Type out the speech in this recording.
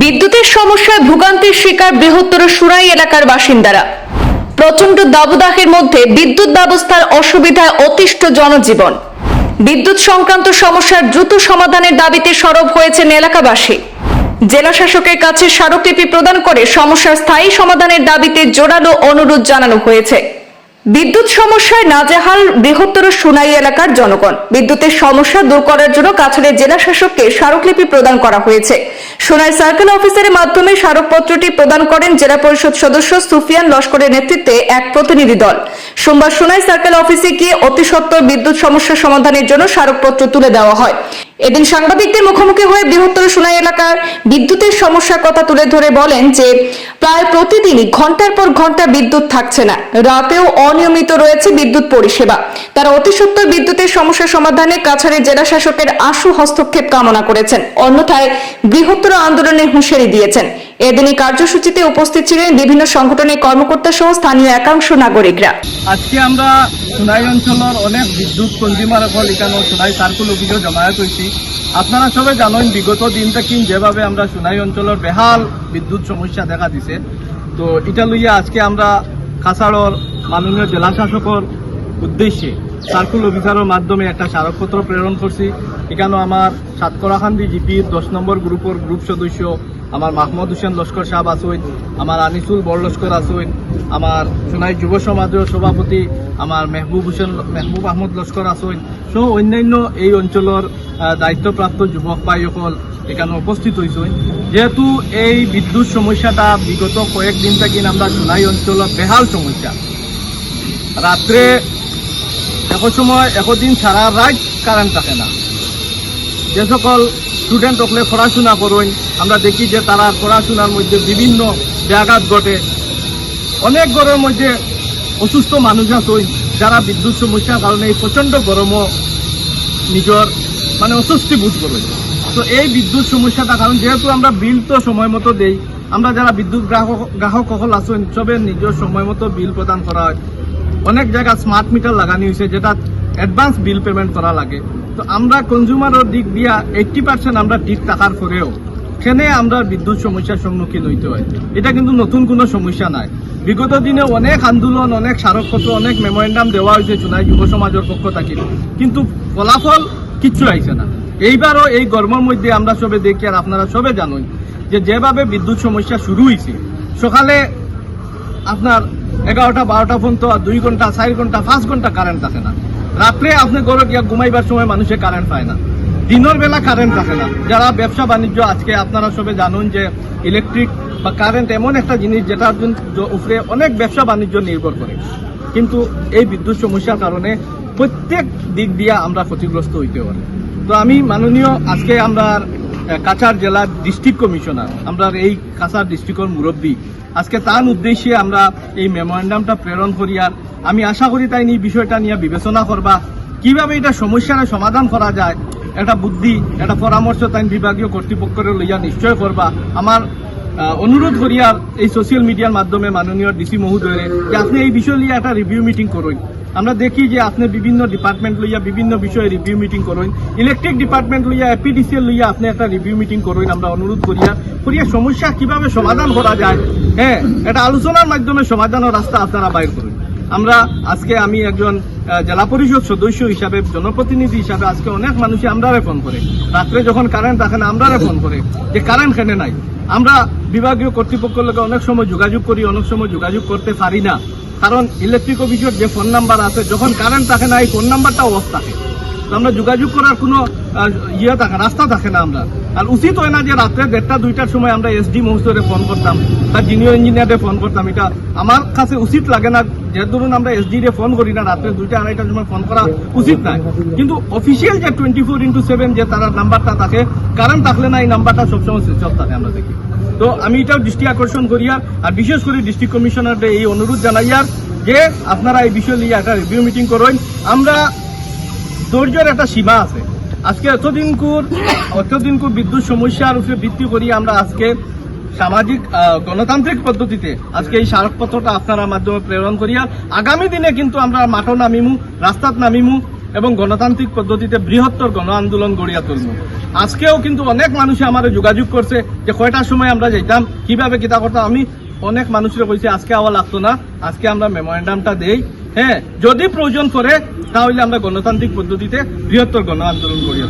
বিদ্যুতের সমস্যায় ভোগান্তির শিকার বৃহত্তর সুরাই এলাকার বাসিন্দারা। প্রচণ্ড দাবদাহের মধ্যে বিদ্যুৎ ব্যবস্থার অসুবিধায় অতিষ্ঠ জনজীবন। বিদ্যুৎ সংক্রান্ত সমস্যার দ্রুত সমাধানের দাবিতে সরব হয়েছেন এলাকাবাসী। জেলা শাসকের কাছে স্মারকলিপি প্রদান করে সমস্যার স্থায়ী সমাধানের দাবিতে জোরালো অনুরোধ জানানো হয়েছে। বিদ্যুৎ সমস্যায় নাজেহাল বৃহত্তর সুনাই এলাকার জনগণ। বিদ্যুতের সমস্যা দূর করার জন্য কাছাড়ের জেলা শাসককে স্মারকলিপি প্রদান করা হয়েছে। সোনাই সার্কেল অফিসারের মাধ্যমে স্মারকপত্রটি প্রদান করেন জেলা পরিষদ সদস্য সুফিয়ান লস্করের নেতৃত্বে এক প্রতিনিধি দল। সোমবার সোনাই সার্কেল অফিসে গিয়ে অতি সত্বর বিদ্যুৎ সমস্যা সমাধানের জন্য স্মারকপত্র তুলে দেওয়া হয়। এদিন সাংবাদিকদের মুখোমুখি হয়ে বৃহত্তর সোনাই এলাকার বিদ্যুতের সমস্যার কথা তুলে ধরে বলেন যে, প্রায় প্রতিদিনই ঘণ্টার পর ঘণ্টা বিদ্যুৎ থাকছে না। রাতেও অনিয়মিত রয়েছে বিদ্যুৎ পরিষেবা। তারা অতি সত্বর বিদ্যুতের সমস্যা সমাধানে কাছাড়ের জেলা শাসকের আশু হস্তক্ষেপ কামনা করেছেন। অন্যথায় বৃহত্তর আন্দোলনে হুঁশিয়ারি দিয়েছেন। এদিন এই কার্যসূচিতে উপস্থিত ছিলেন বিভিন্ন সংগঠনের কর্মকর্তা সহ স্থানীয় একাংশ নাগরিকরা। আজকে আমরা সোনাই অঞ্চলের অনেক বিদ্যুৎ কনজিউমার হল, এখানে সোনাই সার্কুল অফিসে জমায়েত হয়েছি। আপনারা সবাই জানেন, বিগত দিন থেকে যেভাবে আমরা সোনাই অঞ্চলের বেহাল বিদ্যুৎ সমস্যা দেখা দিছে। তো এটা লইয়া আজকে আমরা কাছাড়র মাননীয় জেলা শাসকের উদ্দেশ্যে সার্কুল অফিসারের মাধ্যমে একটা স্মারকপত্র প্রেরণ করছি। এখানে আমার সাতকরাখান্দি জিপির দশ নম্বর গ্রুপের গ্রুপ সদস্য আমার মাহমুদ হোসেন লস্কর সাহেব আসইন আমার আনিসুল বড় লস্কর আসইন আমার সোনাই যুব সমাজের সভাপতি, আমার মেহবুব হোসেন মেহবুব আহমদ লস্কর আসইন সহ অন্যান্য এই অঞ্চলের দায়িত্বপ্রাপ্ত যুবক ভাইসকল এখানে উপস্থিত হয়েছেন যেহেতু এই বিদ্যুৎ সমস্যাটা বিগত কয়েকদিন থেকে আমরা সোনাই অঞ্চলের বেহাল সমস্যা। রাত্রে এক সময় একদিন সারা রাত কারেন্ট থাকে না। যে সকল স্টুডেন্ট সকলে পড়াশোনা করেন। আমরা দেখি যে তারা পড়াশোনার মধ্যে বিভিন্ন ব্যাঘাত ঘটে। অনেক গরমের মধ্যে অসুস্থ মানুষ আছেন যারা বিদ্যুৎ সমস্যার কারণে এই প্রচণ্ড গরমও নিজের মানে অস্বস্তি বোধ করে। তো এই বিদ্যুৎ সমস্যাটা কারণ যেহেতু আমরা বিল তো সময় মতো দেই, আমরা যারা বিদ্যুৎ গ্রাহক গ্রাহক সকল আছেন, সবের নিজের সময় মতো বিল প্রদান করা হয়। অনেক জায়গা স্মার্ট মিটার লাগানি হয়েছে, যেটা অ্যাডভান্স বিল পেমেন্ট করা লাগে। তো আমরা কনজিউমারের দিক দিয়া এইটটি পার্সেন্ট আমরা ঠিক থাকার পরেও সেখানে আমরা বিদ্যুৎ সমস্যার সম্মুখীন হইতে হয়। এটা কিন্তু নতুন কোনো সমস্যা নাই। বিগত দিনে অনেক আন্দোলন, অনেক স্মারকপত্র, অনেক মেমোরেন্ডাম দেওয়া হয়েছে চুনাই যুব সমাজের পক্ষ থেকে। কিন্তু ফলাফল কিচ্ছু আইছে না। এইবারও এই গরমের মধ্যে আমরা সবে দেখি, আর আপনারা সবে জানুন, যে যেভাবে বিদ্যুৎ সমস্যা শুরু হয়েছে সকালে আপনার এগারোটা, বারোটা পর্যন্ত দুই ঘণ্টা, চার ঘণ্টা, পাঁচ ঘণ্টা কারেন্ট থাকে না। রাত্রে আপনি গরো গিয়া ঘুমাইবার সময় মানুষে কারেন্ট পায় না। দিনের বেলা কারেন্ট থাকে না। যারা ব্যবসা বাণিজ্য, আজকে আপনারা সবে জানুন যে ইলেকট্রিক বা কারেন্ট এমন একটা জিনিস যেটার উপরে অনেক ব্যবসা বাণিজ্য নির্ভর করে। কিন্তু এই বিদ্যুৎ সমস্যার কারণে প্রত্যেক দিক দিয়ে আমরা ক্ষতিগ্রস্ত হইতে পারি। তো আমি মাননীয়, আজকে আমরা কাছাড় জেলার ডিস্ট্রিক্ট কমিশনার আমরা এই কাছাড় ডিস্ট্রিক্টের মুরব্বী। আজকে তার উদ্দেশ্যে আমরা এই মেমোরেন্ডামটা প্রেরণ করি আর আমি আশা করি তাই এই বিষয়টা নিয়ে বিবেচনা করবা। কীভাবে এটা সমস্যার সমাধান করা যায় একটা বুদ্ধি একটা পরামর্শ তাই বিভাগীয় কর্তৃপক্ষের লইয়া নিশ্চয় করবা। আমার অনুরোধ করি আর এই সোশ্যাল মিডিয়ার মাধ্যমে মাননীয় ডিসি মহোদয়ের যে আপনি এই বিষয় নিয়ে একটা রিভিউ মিটিং করুন। আমরা দেখি যে আপনি বিভিন্ন ডিপার্টমেন্ট লইয়া বিভিন্ন বিষয়ে রিভিউ মিটিং করুন। ইলেকট্রিক ডিপার্টমেন্ট লইয়া এপিডিসিএল লইয়া আপনি একটা রিভিউ মিটিং করুন, আমরা অনুরোধ করিয়া। করিয়া সমস্যা কীভাবে সমাধান করা যায়? হ্যাঁ এটা আলোচনার মাধ্যমে সমাধানের রাস্তা আপনারা বাইর করুন। আমরা আজকে আমি একজন জেলা পরিষদ সদস্য হিসাবে, জনপ্রতিনিধি হিসাবে আজকে অনেক মানুষই আমরা ফোন করে। রাত্রে যখন কারেন্ট থাকে না আমরা ফোন করে যে কারেন্ট কেনে নাই। আমরা বিভাগীয় কর্তৃপক্ষের লোকে অনেক সময় যোগাযোগ করি, অনেক সময় যোগাযোগ করতে পারি না। কারণ ইলেকট্রিক অফিসের যে ফোন নাম্বার আছে, যখন কারেন্ট থাকে না, এই ফোন নাম্বারটা অফ থাকে। আমরা যোগাযোগ করার কোনো ইয়ে থাকে রাস্তা থাকে না আমরা। আর উচিত হয় না যে রাত্রে দেড়টা, দুইটার সময় আমরা এসডি মহোদয়রে ফোন করতাম, বা জিনিয়র ইঞ্জিনিয়ারে ফোন করতাম। এটা আমার কাছে উচিত লাগে না, যে ধরুন আমরা এসডি রে ফোন করি না, রাত্রে দুইটা, আড়াইটার সময় ফোন করা উচিত নাই কিন্তু অফিসিয়াল যে টোয়েন্টি ফোর ইন্টু সেভেন যে তার নাম্বারটা থাকে কারণ থাকলে না এই নাম্বারটা সবসময় অফ থাকে, আমরা দেখি। তো আমি এটাও দৃষ্টি আকর্ষণ করি আর আর বিশেষ করে ডিস্ট্রিক্ট কমিশনারদের এই অনুরোধ জানাইয়ার যে আপনারা এই বিষয় নিয়ে একটা রিভিউ মিটিং করেন। আমরা ধৈর্যের একটা সীমা আছে। আজকে এতদিনকুর অতদিনকুর বিদ্যুৎ সমস্যার উপরে ভিত্তি করি আমরা আজকে সামাজিক গণতান্ত্রিক পদ্ধতিতে আজকে এই স্মারকপত্রটা আপনারা মাধ্যমে প্রেরণ করি আর আগামী দিনে কিন্তু আমরা মাঠও নামিমু, রাস্তাত নামিমু এবং গণতান্ত্রিক পদ্ধতিতে বৃহত্তর গণ আন্দোলন গড়িয়া তুলব আজকেও কিন্তু অনেক মানুষে আমার যোগাযোগ করছে যে কয়টার সময় আমরা যেতাম কীভাবে কিতা করতাম, আমি অনেক মানুষের কইছে, আজকে আওয়া লাগতো না, আজকে আমরা মেমোরেন্ডামটা দেই। হ্যাঁ যদি প্রয়োজন পড়ে, তাহলে আমরা গণতান্ত্রিক পদ্ধতিতে বৃহত্তর গণ আন্দোলন করিয়া